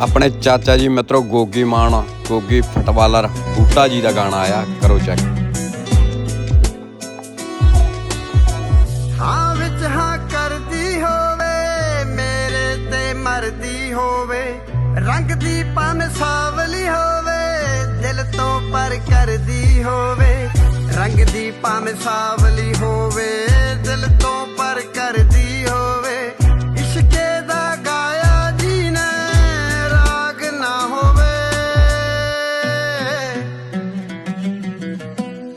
ਆਪਣੇ ਚਾਚਾ ਜੀ ਮਿੱਤਰੋ ਗੋਗੀ ਮਾਨ, ਗੋਗੀ ਫੁੱਟਬਾਲਰ ਬੂਟਾ ਜੀ ਦਾ ਗਾਣਾ ਆਇਆ, ਕਰੋ ਚੈੱਕ ਹਾਂ ਵਿੱਚ ਹਾਂ ਕਰਦੀ ਹੋਵੇ, ਮੇਰੇ ਤੇ ਮਰਦੀ ਹੋਵੇ, ਰੰਗ ਦੀ ਭਾਵੇਂ ਸਾਵਲੀ ਹੋਵੇ, ਦਿਲ ਤੋਂ ਪਰ ਕਰਦੀ ਹੋਵੇ, ਰੰਗ ਦੀ ਭਾਵੇਂ ਸਾਵਲੀ ਹੋਵੇ।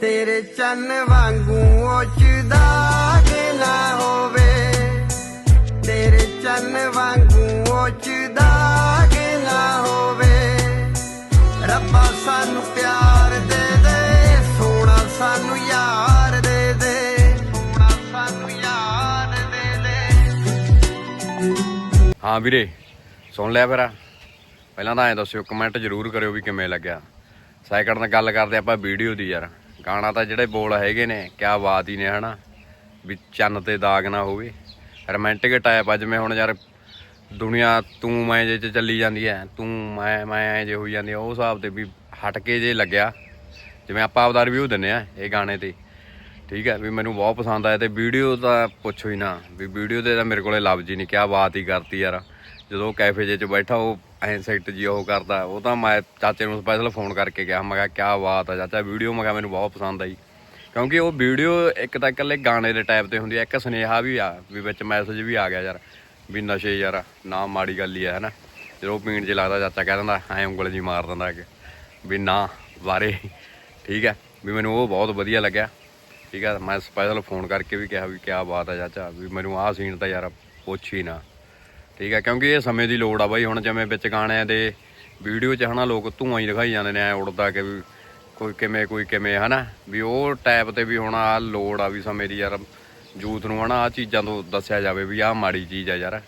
ਤੇਰੇ ਚੰਨ ਵਾਂਗੂ ਉੱਚਦਾ ਕਿ ਨਾ ਹੋਵੇ। ਤੇਰੇ ਚੰਨ ਵਾਂਗੂ ਉੱਚਦਾ ਕਿ ਨਾ ਹੋਵੇ। ਰੱਬਾ ਸਾਨੂੰ ਪਿਆਰ ਦੇ ਦੇ, ਸੋਹਣਾ ਸਾਨੂੰ ਯਾਰ ਦੇ ਦੇ। ਸੋਹਣਾ ਸਾਨੂੰ ਯਾਰ ਦੇ ਦੇ। ਹਾਂ ਵੀਰੇ, ਸੁਣ ਲਿਆ ਫਿਰ। ਪਹਿਲਾਂ ਤਾਂ ਐਂ ਦੱਸਿਓ ਕਮੈਂਟ ਜ਼ਰੂਰ ਕਰਿਓ ਵੀ ਕਿਵੇਂ ਲੱਗਿਆ। ਸੈਕਿੰਡ ਨਾਲ ਗੱਲ ਕਰਦੇ ਆਪਾਂ, ਵੀਡੀਓ ਦੀ ਯਾਰ। ਗਾਣਾ ਤਾਂ ਜਿਹੜੇ ਬੋਲ ਹੈਗੇ ਨੇ, ਕਿਆ ਬਾਤ ਹੀ ਨੇ, ਹਨਾ? ਵੀ ਚੰਨ ਤੇ ਦਾਗ ਨਾ ਹੋਵੇ। ਰੋਮਾਂਟਿਕ ਟਾਈਪ ਆ, ਜਿਵੇਂ ਹੁਣ ਯਾਰ ਦੁਨੀਆ ਤੂੰ ਮੈਂ ਜੇ ਚ ਚੱਲੀ ਜਾਂਦੀ ਐ, ਤੂੰ ਮੈਂ ਮੈਂ ਐ ਜੇ ਹੋਈ ਜਾਂਦੀ ਆ ਉਹ ਹਿਸਾਬ ਤੇ ਵੀ ਹਟ ਕੇ ਜੇ ਲੱਗਿਆ। ਜਿਵੇਂ ਆਪਾਂ ਆਪਦਾ ਰਿਵਿਊ ਦਿੰਨੇ ਆ ਇਹ ਗਾਣੇ ਤੇ। ਠੀਕ ਹੈ ਵੀ ਮੈਨੂੰ ਬਹੁਤ ਪਸੰਦ ਆਇਆ ਤੇ ਵੀਡੀਓ ਤਾਂ ਪੁੱਛੋ ਹੀ ਨਾ, ਵੀ ਵੀਡੀਓ ਦੇ ਤਾਂ ਮੇਰੇ ਕੋਲੇ ਲਫ਼ਜ਼ ਹੀ ਨਹੀਂ, ਕਿਆ ਬਾਤ ਹੀ ਕਰਤੀ ਯਾਰ। ਜਦੋਂ ਕੈਫੇ ਜੇ ਚ ਬੈਠਾ, ਉਹ ਐਂ ਸੈਕਟ ਜੀ ਉਹ ਕਰਦਾ। ਉਹ ਤਾਂ ਮੈਂ ਚਾਚੇ ਨੂੰ ਸਪੈਸ਼ਲ ਫੋਨ ਕਰਕੇ ਕਿਹਾ। ਮੈਂ ਕਿਹਾ, ਕਿਆ ਬਾਤ ਆ ਚਾਚਾ ਵੀਡੀਓ ਮੈਂ ਕਿਹਾ ਮੈਨੂੰ ਬਹੁਤ ਪਸੰਦ ਆਈ। ਕਿਉਂਕਿ ਉਹ ਵੀਡੀਓ ਇੱਕ ਤਾਂ ਇਕੱਲੇ ਗਾਣੇ ਦੇ ਟਾਈਪ ਤੇ ਹੁੰਦੀ ਆ, ਇੱਕ ਸੁਨੇਹਾ ਵੀ ਆ, ਵੀ ਵਿੱਚ ਮੈਸੇਜ ਵੀ ਆ ਗਿਆ ਯਾਰ, ਵੀ ਨਸ਼ੇ ਯਾਰ, ਨਾ ਮਾੜੀ ਗੱਲ ਹੀ ਆ, ਹਨਾ। ਜਦੋਂ ਪੀਣ 'ਚ ਲੱਗਦਾ ਚਾਚਾ ਕਹਿ ਦਿੰਦਾ, ਐਂ ਉਂਗਲ ਜੀ ਮਾਰ ਦਿੰਦਾ ਕਿ ਵੀ ਨਾ, ਵਾਰੇ, ਠੀਕ ਹੈ ਵੀ ਮੈਨੂੰ ਉਹ ਬਹੁਤ ਵਧੀਆ ਲੱਗਿਆ, ਠੀਕ ਹੈ ਮੈਂ ਸਪੈਸ਼ਲ ਫੋਨ ਕਰਕੇ ਵੀ ਕਿਹਾ ਵੀ ਕਿਆ ਬਾਤ ਆ ਚਾਚਾ, ਵੀ ਮੈਨੂੰ ਆਹ ਸੀਨ ਤਾਂ ਯਾਰ ਪੁੱਛ ਹੀ ਨਾ। ਠੀਕ ਹੈ, ਕਿਉਂਕਿ ਇਹ ਸਮੇਂ ਦੀ ਲੋੜ ਆ ਬਾਈ। ਹੁਣ ਜਿਵੇਂ ਵਿੱਚ ਗਾਣਿਆਂ ਦੇ ਵੀਡੀਓ 'ਚ ਹਨਾ ਲੋਕ ਧੂਆਂ ਹੀ ਦਿਖਾਈ ਜਾਂਦੇ ਨੇ, ਐ ਉੜਦਾ ਕਿ ਵੀ ਕੋਈ ਕਿਵੇਂ ਕੋਈ ਕਿਵੇਂ, ਹਨਾ? ਵੀ ਉਹ ਟਾਈਪ ਤੇ ਵੀ ਹੁਣ ਆ ਲੋੜ ਆ ਵੀ ਸਮੇਂ ਦੀ ਯਾਰ, ਜੂਥ ਨੂੰ ਹਨਾ ਆ ਚੀਜ਼ਾਂ ਤੋਂ ਦੱਸਿਆ ਜਾਵੇ ਵੀ ਆਹ ਮਾੜੀ ਚੀਜ਼ ਆ ਯਾਰ।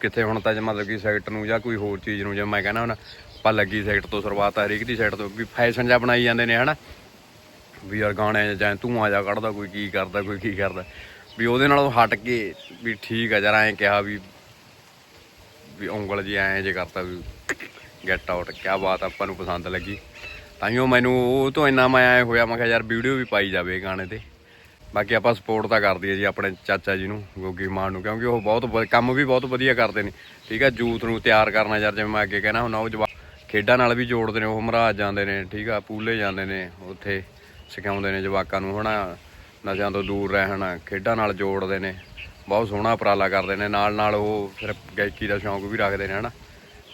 ਕਿੱਥੇ ਹੁਣ ਤਾਂ ਜੇ ਮਤਲਬ ਕਿ ਸੈਕਟ ਨੂੰ ਜਾਂ ਕੋਈ ਹੋਰ ਚੀਜ਼ ਨੂੰ ਜਿਵੇਂ ਮੈਂ ਕਹਿੰਦਾ ਹੁਣ ਆਪਾਂ ਲੱਗੀ ਸੈਕਟ ਤੋਂ ਸ਼ੁਰੂਆਤ ਆ, ਹਰੇਕ ਦੀ ਸੈਕਟ ਤੋਂ ਵੀ ਫੈਸ਼ਨ ਜਿਹਾ ਬਣਾਈ ਜਾਂਦੇ ਨੇ, ਹਨਾ? ਵੀ ਯਾਰ ਗਾਣੇ 'ਚ ਜਾਂ ਧੂਆਂ ਜਾ ਕੱਢਦਾ, ਕੋਈ ਕੀ ਕਰਦਾ, ਕੋਈ ਕੀ ਕਰਦਾ। ਵੀ ਉਹਦੇ ਨਾਲੋਂ ਹਟ ਕੇ ਵੀ ਠੀਕ ਆ ਯਾਰ, ਐਂ ਕਿਹਾ ਵੀ ਵੀ ਉਂਗਲ ਜੀ ਐਂ ਜੇ ਕਰਤਾ ਵੀ ਗੈਟ ਆਊਟ ਕਿਆ ਬਾਤ ਆਪਾਂ ਨੂੰ ਪਸੰਦ ਲੱਗੀ। ਤਾਂ ਹੀ ਉਹ ਮੈਨੂੰ ਉਹ ਤੋਂ ਇੰਨਾ ਮੈਂ ਐ ਹੋਇਆ, ਮੈਂ ਕਿਹਾ ਯਾਰ ਵੀਡੀਓ ਵੀ ਪਾਈ ਜਾਵੇ ਗਾਣੇ ਤੇ। ਬਾਕੀ ਆਪਾਂ ਸਪੋਰਟ ਤਾਂ ਕਰਦੀ ਹੈ ਜੀ ਆਪਣੇ ਚਾਚਾ ਜੀ ਨੂੰ, ਗੋਗੀ ਮਾਨ ਨੂੰ, ਕਿਉਂਕਿ ਉਹ ਬਹੁਤ ਵ- ਕੰਮ ਵੀ ਬਹੁਤ ਵਧੀਆ ਕਰਦੇ ਨੇ। ਠੀਕ ਆ, ਜੂਥ ਨੂੰ ਤਿਆਰ ਕਰਨਾ ਯਾਰ, ਜਿਵੇਂ ਮੈਂ ਅੱਗੇ ਕਹਿਣਾ ਹੁੰਦਾ, ਉਹ ਜਵਾ, ਖੇਡਾਂ ਨਾਲ ਵੀ ਜੋੜਦੇ ਨੇ, ਉਹ ਮਹਾਰਾਜ ਜਾਂਦੇ ਨੇ, ਠੀਕ ਆ, ਪੂਲੇ ਜਾਂਦੇ ਨੇ, ਉੱਥੇ ਸਿਖਾਉਂਦੇ ਨੇ ਜਵਾਕਾਂ ਨੂੰ, ਹਨਾ, ਨਸ਼ਿਆਂ ਤੋਂ ਦੂਰ ਰਹਿਣ, ਖੇਡਾਂ ਨਾਲ ਜੋੜਦੇ ਨੇ। ਬਹੁਤ ਸੋਹਣਾ ਉਪਰਾਲਾ ਕਰਦੇ ਨੇ। ਨਾਲ ਨਾਲ ਉਹ ਫਿਰ ਗਾਇਕੀ ਦਾ ਸ਼ੌਂਕ ਵੀ ਰੱਖਦੇ ਨੇ, ਹਨਾ।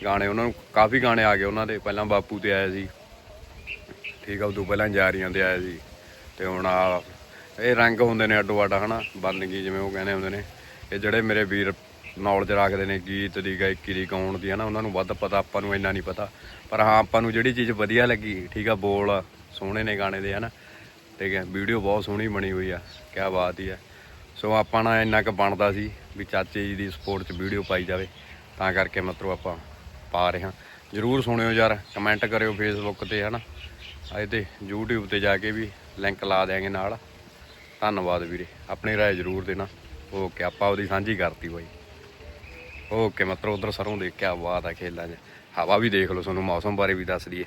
ਗਾਣੇ, ਉਹਨਾਂ ਨੂੰ ਕਾਫੀ ਗਾਣੇ ਆ ਗਏ ਉਹਨਾਂ ਦੇ। ਪਹਿਲਾਂ ਬਾਪੂ ਤੇ ਆਇਆ ਸੀ। ਠੀਕ ਆ, ਉਦੋਂ ਪਹਿਲਾਂ ਜਾਰੀਆਂ ਤੇ ਆਇਆ ਸੀ। ਤੇ ਹੁਣ ਆ ਇਹ ਰੰਗ ਹੁੰਦੇ ਨੇ ਅੱਡੋ ਅੱਡ ਹਨਾ। ਬੰਦਗੀ ਜਿਵੇਂ ਉਹ ਕਹਿੰਦੇ ਹੁੰਦੇ ਨੇ। ਇਹ ਜਿਹੜੇ ਮੇਰੇ ਵੀਰ ਨੌਲੇਜ ਰੱਖਦੇ ਨੇ ਗੀਤ ਦੀ, ਗਾਇਕੀ ਦੀ, ਗਾਉਣ ਦੀ, ਹਨਾ। ਉਹਨਾਂ ਨੂੰ ਵੱਧ ਪਤਾ, ਆਪਾਂ ਨੂੰ ਇੰਨਾ ਨਹੀਂ ਪਤਾ। ਪਰ ਹਾਂ, ਆਪਾਂ ਨੂੰ ਜਿਹੜੀ ਚੀਜ਼ ਵਧੀਆ ਲੱਗੀ, ਠੀਕ ਆ, ਬੋਲ ਸੋਹਣੇ ਨੇ ਗਾਣੇ ਦੇ, ਹਨਾ। ਠੀਕ ਹੈ ਵੀਡੀਓ ਬਹੁਤ ਸੋਹਣੀ ਬਣੀ ਹੋਈ ਆ। ਕਿਆ ਬਾਤ ਹੀ ਆ। ਸੋ ਆਪਾਂ ਨਾਲ ਇੰਨਾ ਕੁ ਬਣਦਾ ਸੀ ਵੀ ਚਾਚੇ ਜੀ ਦੀ ਸਪੋਰਟ 'ਚ ਵੀਡੀਓ ਪਾਈ ਜਾਵੇ। ਤਾਂ ਕਰਕੇ ਮਤਲਬ ਆਪਾਂ ਪਾ ਰਹੇ ਹਾਂ। ਜਰੂਰ ਸੁਣਿਓ ਯਾਰ ਕਮੈਂਟ ਕਰਿਓ ਫੇਸਬੁੱਕ ਤੇ, ਹਨਾ। ਅਜੇ ਤੇ YouTube ਤੇ ਜਾ ਕੇ ਵੀ ਲਿੰਕ ਲਾ ਦਿਆਂਗੇ ਨਾਲ। ਧੰਨਵਾਦ ਵੀਰੇ, ਆਪਣੀ ਰਾਏ ਜਰੂਰ ਦੇਣਾ। ਓਕੇ ਆਪਾਂ ਉਹਦੀ ਸਾਂਝੀ ਕਰਤੀ ਬਾਈ। ਓਕੇ ਮਤਲਬ ਉਧਰ ਸਰੋਂ ਦੇਖ ਕੇ ਬਾਤ ਆ ਖੇਲਾਂ 'ਚ ਹਵਾ ਵੀ ਦੇਖ ਲਓ, ਤੁਹਾਨੂੰ ਮੌਸਮ ਬਾਰੇ ਵੀ ਦੱਸ ਦਈਏ।